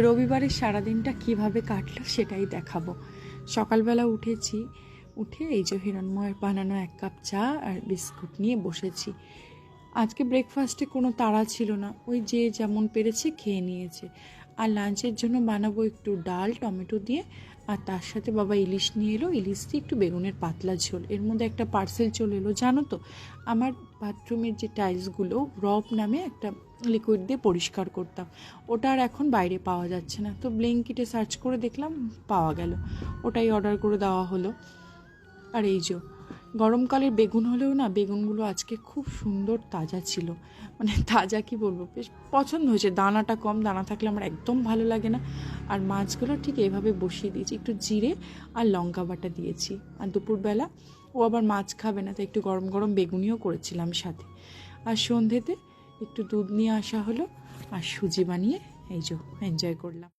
রবিবারের সারাদিনটা কীভাবে কাটলো সেটাই দেখাবো। সকালবেলা উঠেছি, উঠে এই যে হিরণময়ের বানানো এক কাপ চা আর বিস্কুট নিয়ে বসেছি। আজকে ব্রেকফাস্টে কোনো তাড়া ছিল না, ওই যে যেমন পেরেছে খেয়ে নিয়েছে। আর লাঞ্চের জন্য বানাবো একটু ডাল, টমেটো দিয়ে। আর তার সাথে বাবা ইলিশ নিয়ে এলো। ইলিশ দিয়ে একটু বেগুনের পাতলা ঝোল। এর মধ্যে একটা পার্সেল চলে এলো, জানো তো? আমার বাথরুমের যে টাইলসগুলো রব নামে একটা লিকুইড দিয়ে পরিষ্কার করতাম। ওটা আর এখন বাইরে পাওয়া যাচ্ছে না। তো ব্লিঙ্কিটে সার্চ করে দেখলাম, পাওয়া গেল। ওটাই অর্ডার করে দেওয়া হলো। আর এই যে গরমকালের বেগুন হলেও না, বেগুনগুলো আজকে খুব সুন্দর তাজা ছিল। মানে তাজা কি বলব, বেশ পছন্দ হয়েছে। দানাটা কম, দানা থাকলে আমার একদম ভালো লাগে না। আর মাছগুলো ঠিক এভাবে বসিয়ে দিয়েছি। একটু জিরে আর লঙ্কা বাটা দিয়েছি। আর দুপুরবেলা ও আবার মাছ খাবে না, তাই একটু গরম গরম বেগুনিও করেছিলাম সাথে। আর সন্ধেতে একটু দুধ নিয়ে আসা হলো। আর সুজি বানিয়ে এই যে এনজয় করলাম।